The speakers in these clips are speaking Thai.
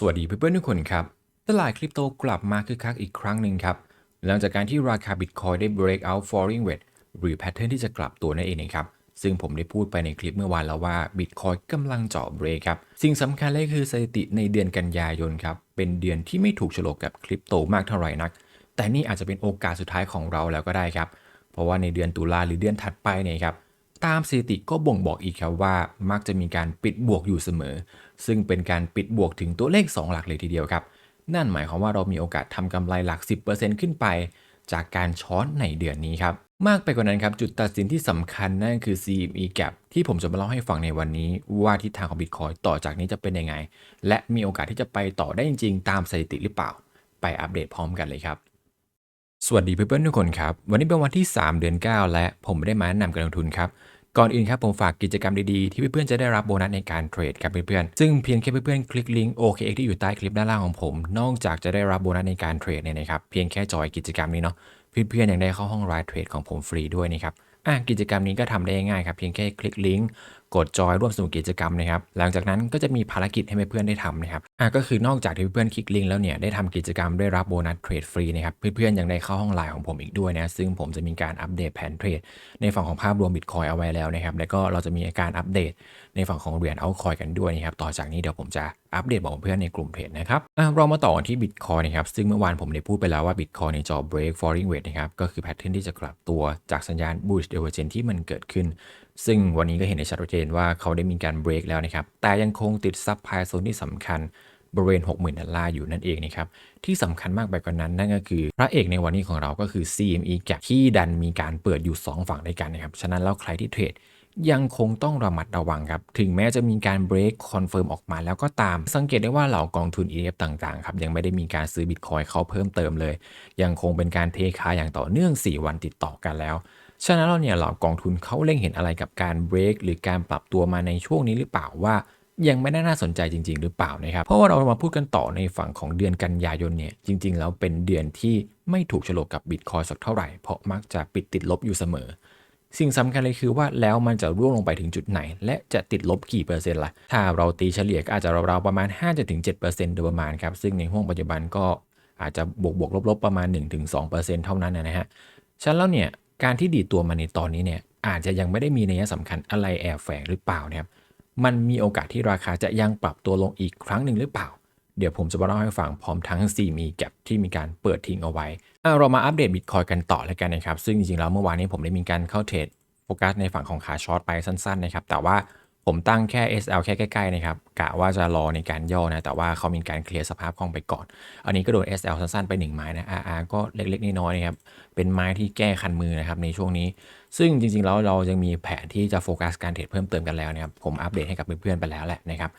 สวัสดีเพื่อนๆทุกคนครับ ตลาดคริปโตกลับมาคึกคักอีกครั้งหนึ่งครับ หลังจากการที่ราคา Bitcoin ได้ break out falling wedge หรือ pattern ที่จะกลับตัวนั่นเองนะครับ ซึ่งผมได้พูดไปในคลิปเมื่อวานแล้วว่า Bitcoin กำลังเจาะ break ครับ สิ่งสำคัญเลยคือสถิติในเดือนกันยายนครับ เป็นเดือนที่ไม่ถูกฉลกกับคริปโตมากเท่าไหร่นัก แต่นี่อาจจะเป็นโอกาสสุดท้ายของเราแล้วก็ได้ครับ เพราะว่าในเดือนตุลาหรือเดือนถัดไปเนี่ยครับ ตามสถิติก็บ่งบอกอีกครับว่ามักจะมีการปิดบวกอยู่เสมอ ซึ่งเป็นการปิดบวกถึงตัวเลข 2 หลักเลยทีเดียวครับ นั่นหมายความว่าเรามีโอกาสทำกำไรหลัก 10%ขึ้นไป จากการช้อนในเดือนนี้ครับ มากไปกว่านั้นครับ จุดตัดสินที่สำคัญนั่นคือ CME Gap ที่ผมจะมาเล่าให้ฟังในวันนี้ว่าทิศทางของ Bitcoin ต่อจากนี้จะเป็นยังไง และมีโอกาสที่จะไปต่อได้จริงๆ ตามสถิติหรือเปล่า ไปอัปเดตพร้อมกันเลยครับ สวัสดีเพื่อนๆทุกคนครับ วันนี้เป็นวันที่ 3 เดือน 9 และผมได้มาแนะนำการลงทุนครับ ก่อนอื่นครับผมฝากกิจกรรมดีๆ ที่เพื่อนๆจะได้รับโบนัสในการเทรดครับเพื่อนๆ ซึ่งเพียงแค่เพื่อนๆคลิกลิงก์ OKX ที่อยู่ใต้คลิปด้านล่างของผม นอกจากจะได้รับโบนัสในการเทรดเนี่ยนะครับ เพียงแค่จอยกิจกรรมนี้เนาะ เพื่อนๆยังได้เข้าห้องไลฟ์เทรดของผมฟรีด้วยนะครับอะกิจกรรมนี้ก็ทำได้ง่ายๆครับ เพียงแค่คลิกลิงก์ กดจอยร่วมสนุกกิจกรรมนะครับ หลังจากนั้นก็จะมีภารกิจให้เพื่อนๆได้ทำนะครับอะก็คือนอกจากที่เพื่อนคลิกลิงก์แล้วเนี่ยได้ทำกิจกรรมได้รับโบนัสเทรดฟรีนะครับเพื่อนๆยังได้เข้าห้องไลน์ของผมอีกด้วยนะซึ่งผมจะมีการอัปเดตแผนเทรดในฝั่งของภาพรวมบิตคอยเอาไว้แล้วนะครับแล้วก็เราจะมีการอัปเดตในฝั่งของเหรียญเอาคอยกันด้วยนะครับต่อจากนี้เดี๋ยวผมจะอัปเดตบอกเพื่อนในกลุ่มเทรดนะครับเรามาต่อกันที่บิตคอยนะครับ ซึ่งเมื่อวานผมได้พูดไปแล้วว่าบิตคอยในจอ break falling wedge นะครับ ก็คือแพทเทิร์นที่จะกลับตัวจากสัญญาณ bullish divergence ที่มันเกิดขึ้น ซึ่งวันนี้ก็เห็นในชัดเจนว่าเขาได้มีการเบรกแล้วนะครับ แต่ยังคงติดซับไพโซนที่สำคัญบริเวณ 60,000 ดอลลาร์อยู่นั่นเองนะครับ ที่สำคัญมากไปกว่านั้นนั่นก็คือ พระเอกในวันนี้ของเราก็คือ CME Gap ที่ดันมีการเปิดอยู่ 2 ฝั่งด้วยกันนะครับ ฉะนั้นแล้วใครที่เทรด ยังคงต้องระมัดระวังครับ ถึงแม้จะมีการเบรกคอนเฟิร์มออกมาแล้วก็ตาม สังเกตได้ว่าเหล่ากองทุน ETF ต่างๆ ครับ ยังไม่ได้มีการซื้อบิตคอยเขาเพิ่มเติมเลย ยังคงเป็นการเทคายอย่างต่อเนื่อง 4 วันติดต่อกันแล้ว ฉะนั้นเราเนี่ยเหล่ากองทุนเขาเล็งเห็นอะไรกับการเบรกหรือการปรับตัวมาในช่วงนี้หรือเปล่าว่ายังไม่ได้น่าสนใจจริง ๆ หรือเปล่านะครับ เพราะว่าเรามาพูดกันต่อในฝั่งของเดือนกันยายนเนี่ย จริง ๆ แล้วเป็นเดือนที่ไม่ถูกฉลกกับบิตคอยสักเท่าไหร่ เพราะมักจะปิดติดลบอยู่เสมอ สิ่งสำคัญเลยคือว่าแล้วมันจะร่วงลงไปถึงจุดไหน และจะติดลบกี่เปอร์เซ็นต์ล่ะ ถ้าเราตีเฉลี่ยก็อาจจะราวๆประมาณ 5-7%โดยประมาณครับ ซึ่งในห้วงปัจจุบันก็อาจจะบวกบวกลบๆประมาณ 1-2%เท่านั้นนะฮะ ฉะนั้นแล้วเนี่ยการที่ดีตัวมาในตอนนี้เนี่ยอาจจะยังไม่ได้มีนัยสำคัญอะไรแอบแฝงหรือเปล่านะครับ มันมีโอกาสที่ราคาจะยังปรับตัวลงอีกครั้งหนึ่งหรือเปล่า เดี๋ยวผมจะมาเล่าให้ฟังพร้อมทั้ง 4 มีแก็บที่มีการเปิดทิ้งเอาไว้เรามาอัปเดตบิตคอยกันต่อแล้วกันนะครับ ซึ่งจริงๆแล้วเมื่อวานนี้ผมได้มีการเข้าเทรดโฟกัสในฝั่งของขาช็อตไปสั้นๆนะครับ แต่ว่าผมตั้งแค่ SL แค่ใกล้ๆนะครับกะว่าจะรอในการย่อนะ แต่ว่าเขามีการเคลียร์สภาพคล่องไปก่อน อันนี้ก็โดน SL สั้นๆไป 1 ไม้นะ RR ก็เล็กๆน้อยๆนะครับ เป็นไม้ที่แก้คันมือนะครับในช่วงนี้ ซึ่งจริงๆแล้วเรายังมีแผนที่จะโฟกัสการเทรดเพิ่มเติมกันแล้วนะครับ ผมอัปเดตให้กับเพื่อนๆไปแล้วแหละนะครับ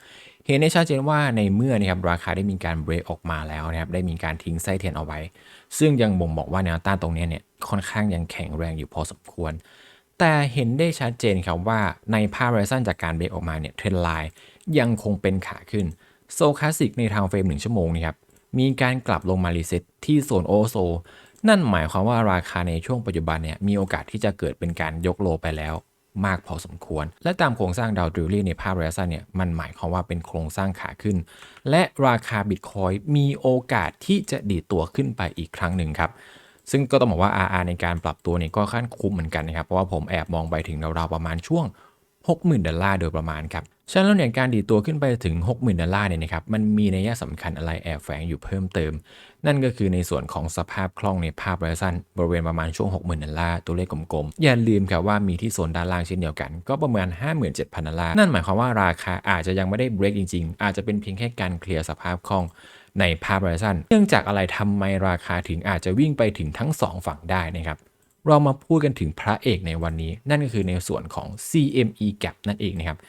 เห็นได้ชัดเจนว่าในเมื่อนะครับราคาได้มีการเบรกออกมาแล้วนะครับได้มีการทิ้งไส้เทียนเอาไว้ ซึ่งยังบ่งบอกว่าแนวต้านตรงนี้เนี่ยค่อนข้างยังแข็งแรงอยู่พอสมควร แต่เห็นได้ชัดเจนครับว่าในภาพไรซันจากการเบรกออกมาเนี่ยเทรนไลน์ยังคงเป็นขาขึ้นโซคลาสสิกในทางเฟรม1ชั่วโมงนี่ครับมีการกลับลงมารีเซ็ตที่โซนโอโซนั่นหมายความว่าราคาในช่วงปัจจุบันเนี่ยมีโอกาสที่จะเกิดเป็นการยกโลไปแล้ว มากพอสมควร และตามโครงสร้างดาวดริลลี่ในภาพระยะสั้นเนี่ยมันหมายความว่าเป็นโครงสร้างขาขึ้น และราคาบิตคอยมีโอกาสที่จะดีตัวขึ้นไปอีกครั้งหนึ่งครับซึ่งก็ต้องบอกว่า RR ในการปรับตัวเนี่ยก็ขั้นคุ้มเหมือนกันนะครับ เพราะว่าผมแอบมองไปถึงราวๆประมาณช่วง 60,000 ดอลลาร์โดยประมาณครับ ฉะนั้นเนี่ยการดีดตัวขึ้นไปถึง 60,000 ดอลลาร์เนี่ยนะครับมันมีนัยสำคัญอะไรแอบแฝงอยู่เพิ่มเติม นั่นก็คือในส่วนของสภาพคล่องในภาพระยะสั้นบริเวณประมาณช่วง 60,000 ดอลลาร์ตัวเลขกลมๆ อย่าลืมครับว่ามีที่โซนด้านล่างเช่นเดียวกัน ก็ประมาณ 57,000 ดอลลาร์นั่นหมายความว่าราคาอาจจะยังไม่ได้เบรกจริงๆ อาจจะเป็นเพียงแค่การเคลียร์สภาพคล่องในภาพระยะสั้น เนื่องจากอะไรทำไมราคาถึงอาจจะวิ่งไปถึงทั้ง 2 ฝั่งได้นะครับเรามาพูดกันถึงพระเอกในวันนี้ นั่นก็คือในส่วนของ CME Gap นั่นเองนะครับ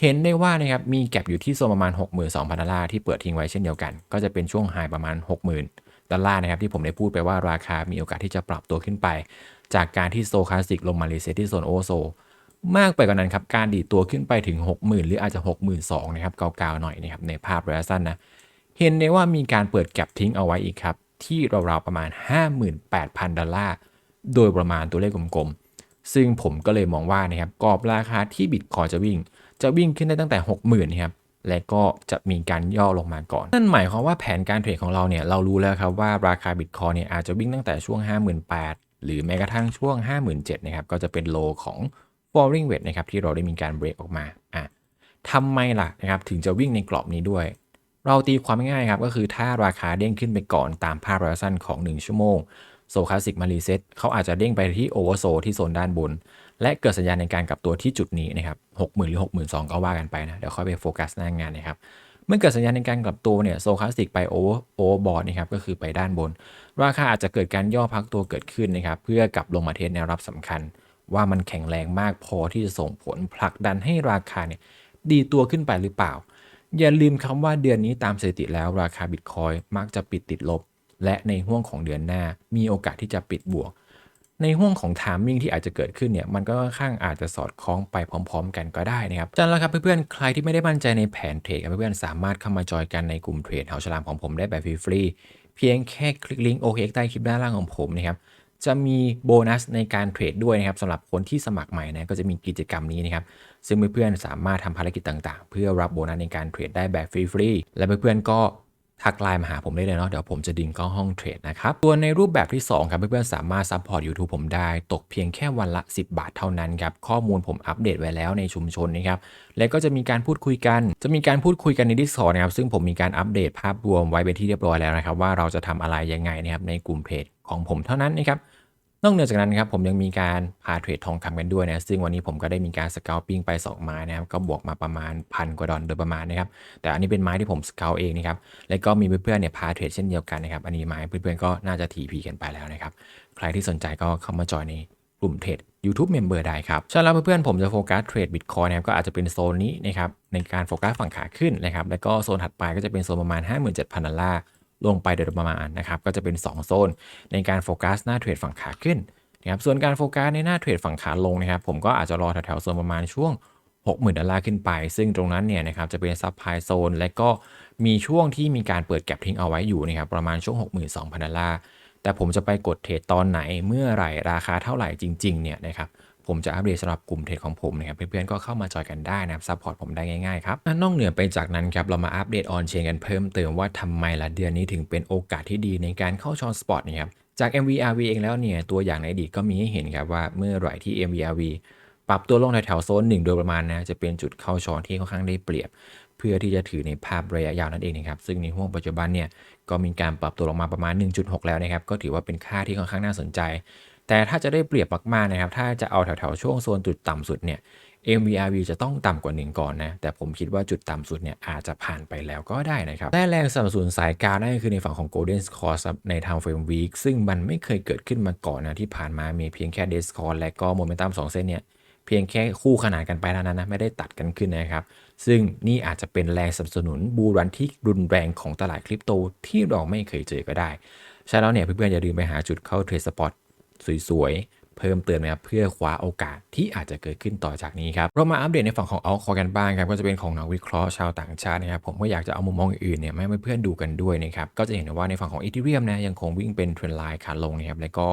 เห็นได้ว่านะครับมีแกลบอยู่ที่โซนประมาณ 62,000 ดอลลาร์ที่เปิดทิ้งไว้เช่นเดียวกัน ก็จะเป็นช่วงไฮประมาณ 60,000 ดอลลาร์นะครับที่ผมได้พูดไปว่าราคามีโอกาสที่จะปรับตัวขึ้นไป จากการที่โซคลาสสิกลงมารีเซ็ตที่โซนโอโซ มากไปกว่านั้นครับการดีดตัวขึ้นไปถึง 60,000 หรืออาจจะ 62,000นะครับเกาๆหน่อยนะครับในภาพระยะสั้นนะเห็นได้ว่ามีการเปิดแก็บทิ้งเอาไว้อีกครับที่ราวๆประมาณ 58,000 ดอลลาร์โดยประมาณตัวเลขกลมๆซึ่งผมก็เลยมองว่านะครับกรอบราคาที่บิตคอยจะวิ่ง จะวิ่งขึ้นได้ตั้งแต่ 60,000นะครับและก็จะมีการย่อลงมาก่อน นั่นหมายความว่าแผนการเทรดของเราเนี่ยเรารู้แล้วครับว่าราคาบิตคอยเนี่ยอาจจะวิ่งตั้งแต่ช่วง 58,000 หรือแม้กระทั่งช่วง 57,000นะครับก็จะเป็นโลของ falling wedge นะครับที่เราได้มีการเบรกออกมาอะทำไมล่ะนะครับถึงจะวิ่งในกรอบนี้ด้วย เราตีความง่ายครับก็คือถ้าราคาเด้งขึ้นไปก่อนตามภาพระยะสั้นของ 1 ชั่วโมง โซคลาสิกมารีเซ็ตเขาอาจจะเด้งไปที่โอเวอร์โซที่โซนด้านบน และเกิดสัญญาณในการกลับตัวที่จุดนี้นะครับ60,000หรือ62,000ก็ว่ากันไปนะ เดี๋ยวค่อยไปโฟกัสหน้างานนะครับ เมื่อเกิดสัญญาณในการกลับตัวเนี่ยโซคลาสิกไปโอเวอร์โอเวอร์บอร์ดนะครับก็คือไปด้านบน ราคาอาจจะเกิดการย่อพักตัวเกิดขึ้นนะครับเพื่อกลับลงมาเทสแนวรับสำคัญ ว่ามันแข็งแรงมากพอที่จะส่งผลผลักดันให้ราคาเนี่ยดีตัวขึ้นไปหรือเปล่า อย่าลืมคำว่าเดือนนี้ตามสถิติแล้วราคาบิตคอยมักจะปิดติดลบ และในห่วงของเดือนหน้ามีโอกาสที่จะปิดบวก ในห่วงของทามมิ่งที่อาจจะเกิดขึ้นเนี่ยมันก็ค่อนข้างอาจจะสอดคล้องไปพร้อม ๆ กันก็ได้นะครับจันแล้วครับเพื่อนๆใครที่ไม่ได้มั่นใจในแผนเทรดเพื่อนๆสามารถเข้ามาจอยกันในกลุ่มเทรดเหาฉลามของผมได้แบบฟรีๆเพียงแค่คลิกลิงก์ OKX ใต้คลิปด้านล่างของผมนะครับจะมีโบนัสในการเทรดด้วยนะครับสำหรับคนที่สมัครใหม่นะก็จะมีกิจกรรมนี้นะครับซึ่งเพื่อนๆสามารถทำภารกิจต่างๆ เพื่อรับโบนัสในการเทรดได้แบบฟรีๆและเพื่อนๆก็ ทักไลน์มาหาผมได้เลยเนาะเดี๋ยวผมจะดึงเข้าห้องเทรดนะครับ ตัวนในรูปแบบที่ 2 ครับเพื่อนๆสามารถซัพพอร์ต YouTube ผมได้ ตกเพียงแค่วันละ 10 บาทเท่านั้นครับ ข้อมูลผมอัปเดตไว้แล้วในชุมชนนะครับ และก็จะมีการพูดคุยกัน จะมีการพูดคุยกันในดิสคอร์นะครับ ซึ่งผมมีการอัปเดตภาพรวมไว้เป็นที่เรียบร้อยแล้วนะครับ ว่าเราจะทำอะไรยังไงนะครับในกลุ่มเพจของผมเท่านั้นนะครับ นอกเหนือจากนั้นครับผมยังมีการพาเทรดทองคำกันด้วยนะซึ่งวันนี้ผมก็ได้มีการสเกลปิ้งไป 2 ไม้นะครับก็บวกมาประมาณพันกว่าดอลโดยประมาณนะครับแต่อันนี้เป็นไม้ที่ผมสเกลเองนะครับและก็มีเพื่อนๆเนี่ยพาเทรดเช่นเดียวกันนะครับอันนี้ไม้เพื่อนๆก็น่าจะทีพีกันไปแล้วนะครับใครที่สนใจก็เข้ามาจอยในกลุ่มเทรด YouTube Member ได้ครับใช่แล้วเพื่อนๆผมจะโฟกัสเทรดบิตคอยนะครับก็อาจจะเป็นโซนนี้นะครับในการโฟกัสฝั่งขาขึ้นนะครับแล้วก็โซนถัดไปก็จะเป็นโซนประมาณ 57,000ดอลลาร์ ลงไปโดยประมาณนะครับก็จะเป็น 2 โซน ในการโฟกัสหน้าเทรดฝั่งขาขึ้นนะครับส่วนการโฟกัสในหน้าเทรดฝั่งขาลงนะครับผมก็อาจจะรอแถวๆโซนประมาณช่วง 60,000ดอลลาร์ขึ้นไป ซึ่งตรงนั้นเนี่ยนะครับจะเป็นซับไพโซนและก็มีช่วงที่มีการเปิดแก็บทิ้งเอาไว้อยู่นะครับประมาณช่วง 62,000ดอลลาร์แต่ผมจะไปกดเทรดตอนไหนเมื่อไหร่ราคาเท่าไหร่จริงๆเนี่ยนะครับ ผมจะอัปเดตสำหรับกลุ่มเทรดของผมนะครับเพื่อนๆก็เข้ามาจอยกันได้นะครับซัพพอร์ตผมได้ง่ายๆครับนอกเหนือไปจากนั้นครับเรามาอัปเดตออนเชนกันเพิ่มเติมว่าทำไมละเดือนนี้ถึงเป็นโอกาสที่ดีในการเข้าช้อนสปอตนะครับจาก MVRV เองแล้วเนี่ยตัวอย่างในอดีตก็มีให้เห็นครับว่าเมื่อไหร่ที่ MVRV ปรับตัวลงแถวๆโซน1โดยประมาณนะจะเป็นจุดเข้าช้อนที่ค่อนข้างได้เปรียบ เพื่อที่จะถือในภาพระยะยาวนั่นเองนะครับซึ่งในห่วงปัจจุบันเนี่ยก็มีการปรับตัวลงมาประมาณ 1.6 แล้วนะครับก็ถือว่าเป็นค่าที่ค่อนข้างน่าสนใจ แต่ถ้าจะได้เปรียบมากๆนะครับ ถ้าจะเอาแถวๆช่วงโซนจุดต่ำสุดเนี่ย MVRV จะต้องต่ำกว่า 1 ก่อนนะ แต่ผมคิดว่าจุดต่ำสุดเนี่ยอาจจะผ่านไปแล้วก็ได้นะครับแต่แรงสนับสนุนสายกลางนั่นคือในฝั่งของ Golden Score ครับใน Time Frame Week ซึ่งมันไม่เคยเกิดขึ้นมาก่อนนะที่ผ่านมามีเพียงแค่ d e s c o r และก็ Momentum 2 เส้นเนี่ยเพียงแค่คู่ขนานกันไปเท่านั้นนะไม่ได้ตัดกันขึ้นนะครับ ซึ่งนี่อาจจะเป็นแรงสนับสนุนบูรันที่รุนแรงของตลาดคริปโตที่เราไม่เคยเจอก็ได้ใช่แล้วเนี่ยเพื่อนๆอย่าลืมไปหาจุดเข้าเทรดสปอต สวยๆเพิ่มเติมนะครับเพื่อคว้าโอกาสที่อาจจะเกิดขึ้นต่อจากนี้ครับเรามาอัปเดตในฝั่งของเอาคอกันบ้างครับก็จะเป็นของนักวิเคราะห์ชาวต่างชาตินะครับผมก็อยากจะเอามุมมองอื่นเนี่ยมาให้เพื่อนดูกันด้วยนะครับก็จะเห็นว่าในฝั่งของอีเทเรียมนะยังคงวิ่งเป็นเทรนไลน์ขาลงนะครับและก็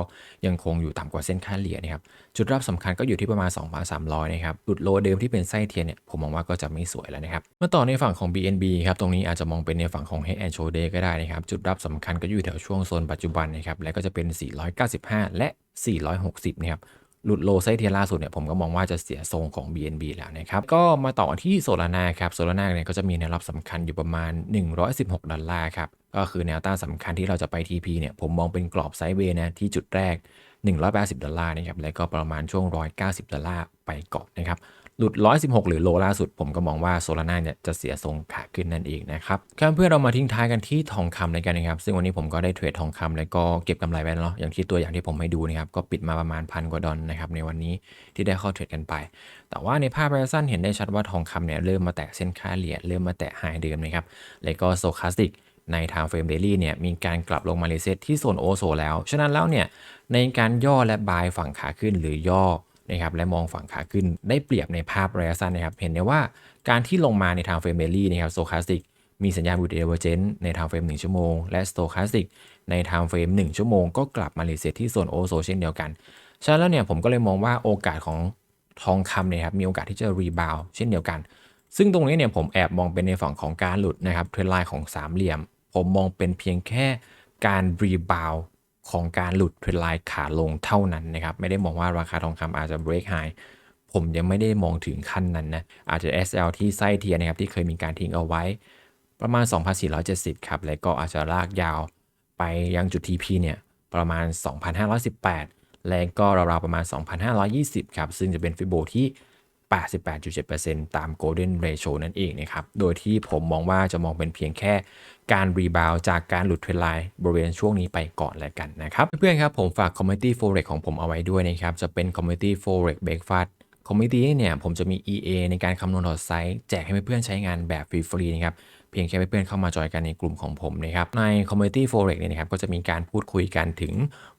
ยังคงอยู่ต่ำกว่าเส้นค่าเฉลี่ยนะครับจุดรับสำคัญก็อยู่ที่ประมาณ 2,300 นะครับหลุดโลเดิมที่เป็นไส้เทียนเนี่ยผมมองว่าก็จะไม่สวยแล้วนะครับมาต่อในฝั่งของ BNB ครับตรงนี้อาจจะมองเป็นในฝั่งของ Head and Shoulder ก็ได้นะครับจุดรับสำคัญก็อยู่แถวช่วงโซนปัจจุบันนะครับและก็จะเป็น 495 และ 460 นะครับหลุดโลไซเทียล่าสุดเนี่ยผมก็มองว่าจะเสียทรงของ BNB แล้วนะครับ ก็มาต่อที่โซลาร่าครับโซลาร่าเนี่ยก็จะมีแนวรับสำคัญอยู่ประมาณ 116 ดอลลาร์ครับ ก็คือแนวต้านสำคัญที่เราจะไป TP เนี่ยผมมองเป็นกรอบไซด์เวย์นะที่จุดแรก 180 ดอลลาร์นะครับแล้วก็ประมาณช่วง 190 ดอลลาร์ไปก่อนนะครับ หลุด 116 หรือโลล่าสุด ผมก็มองว่าโซลาร่าเนี่ยจะเสียทรงขาขึ้นนั่นเองนะครับครับเพื่อเรามาทิ้งท้ายกันที่ทองคำเลยกันนะครับ ซึ่งวันนี้ผมก็ได้เทรดทองคำแล้วก็เก็บกำไรไว้แล้วเนาะอย่างที่ตัวอย่างที่ผมให้ดูนะครับก็ปิดมาประมาณพันกว่าดอลนะครับในวันนี้ที่ได้เข้าเทรดกันไป แต่ว่าในภาพระยะสั้นเห็นได้ชัดว่าทองคำเนี่ยเริ่มมาแตะเส้นค่าเหรียญเริ่มมาแตะไฮเดิมนะครับแล้วก็โซคาสติก ใน Time Frame Daily เนี่ยมีการกลับลงมารีเซตที่โซนโอโซแล้ว ฉะนั้นแล้วเนี่ยในการย่อและบายฝั่งขาขึ้นหรือย่อนะครับและมองฝั่งขาขึ้นได้เปรียบในภาพระยะสั้นนะครับ เห็นได้ว่าการที่ลงมาใน Time Frame Daily นะครับโซคาสติกมีสัญญาณบูดเดเวอร์เจนใน Time Frame 1ชั่วโมง และ Stochastic ใน Time Frame 1ชั่วโมง ก็กลับมารีเซ็ตที่โซนโอโซเช่นเดียวกัน ฉะนั้นแล้วเนี่ยผมก็เลยมองว่าโอกาสของทองคำเนี่ยครับมีโอกาสที่จะรีบาวเช่นเดียวกัน ซึ่งตรงนี้เนี่ยผมแอบมองเป็นในฝั่งของการหลุดนะครับเทรนไลน์ของสามเหลี่ยม ผมมองเป็นเพียงแค่การรีบาวของการหลุดเทรนไลน์ขาลงเท่านั้นนะครับ ไม่ได้มองว่าราคาทองคำอาจจะ break high ผมยังไม่ได้มองถึงขั้นนั้นนะ อาจจะ SL ที่ไส้เทียนนะครับที่เคยมีการทิ้งเอาไว้ ประมาณ 2,470 ครับ และก็อาจจะลากยาวไปยังจุด TP เนี่ย ประมาณ 2,518 และก็ราวๆประมาณ 2,520 ครับ ซึ่งจะเป็นฟิโบที่ 88.7%ตาม Golden Ratio นั่นเองนะครับ โดยที่ผมมองว่าจะมองเป็นเพียงแค่การรีบาวจากการหลุดเทรนไลน์บริเวณช่วงนี้ไปก่อนแล้วกันนะครับ เพื่อนๆครับผมฝาก Community Forex ของผมเอาไว้ด้วยนะครับ จะเป็น Community Forex Breakfast คอมมิตี้เนี่ยผมจะมี EA ในการคำนวณถอดไซส์แจกให้เพื่อนใช้งานแบบฟรีๆนะครับเพียงแค่เพื่อนเข้ามาจอยกันในกลุ่มของผมนะครับใน Community Forex เนี่ยนะครับก็จะมีการพูดคุยกันถึง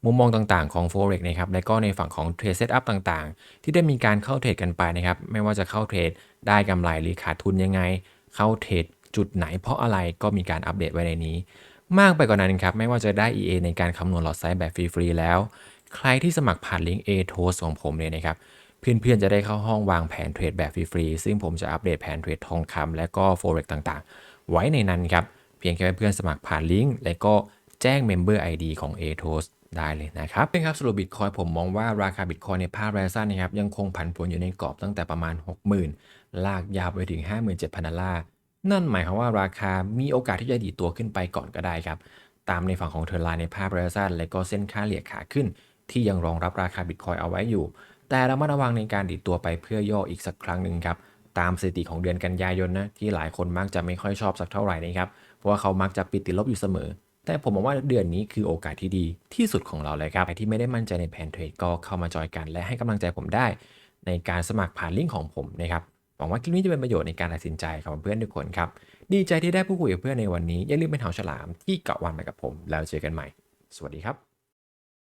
มุมมองต่างๆของ Forex นะครับและก็ในฝั่งของ Trade Setup ต่างๆ ที่ได้มีการเข้าเทรดกันไปนะครับไม่ว่าจะเข้าเทรดได้กำไรหรือขาดทุนยังไง เข้าเทรดจุดไหนเพราะอะไรก็มีการอัปเดตไว้ในนี้ มากไปกว่านั้นครับไม่ว่าจะได้ EA ในการคำนวณหลอดไซส์แบบฟรีๆแล้ว ใครที่สมัครผ่านลิงก์ a t o s ของผมเนี่ยนะครับ เพื่อนๆ จะได้เข้าห้องวางแผนเทรดแบบฟรีๆ ซึ่งผมจะอัปเดตแผนเทรดทองคำและก็ forex ต่างๆ ไว้ในนั้นครับ เพียงแค่เพื่อนๆสมัครผ่านลิงก์และก็แจ้ง Member ID ของ a t o s ได้เลยนะครับเป็นครับสรุปบิตคอยผมมองว่าราคาบิตคอยในภาพระยะสั้นนะครับยังคงผันผวนอยู่ในกรอบตั้งแต่ประมาณ 60,000 ลากยาวไปถึง 57,000ดอลลาร์นั่นหมายความว่าราคามีโอกาสที่จะดีตัวขึ้นไปก่อนก็ได้ครับ ตามในฝั่งของเทอรนไลน์ในภาพระยะสั้นและก็เส้นค่าเหลี่ยขาขึ้น ที่ยังรองรับราคาบิตคอยเอาไว้อยู่ แต่ระมัดระวังในการดีดตัวไปเพื่อย่ออีกสักครั้งหนึ่งครับ ตามสถิติของเดือนกันยายนนะที่หลายคนมักจะไม่ค่อยชอบสักเท่าไหร่นะครับ เพราะว่าเขามักจะปิดติดลบอยู่เสมอ แต่ผมมองว่าเดือนนี้คือโอกาสที่ดีที่สุดของเราเลยครับใครที่ไม่ได้มั่นใจในแผนเทรดก็เข้ามาจอยกัน และให้กำลังใจผมได้ ในการสมัครผ่านลิงก์ของผมนะครับหวังว่าคลิปนี้จะเป็นประโยชน์ในการตัดสินใจของเพื่อนทุกคนครับดีใจที่ได้พูดคุยกับเพื่อนในวันนี้อย่าลืมเป็นหาฉลามที่เกาะวันไปกับผม แล้วเจอกันใหม่ สวัสดีครับ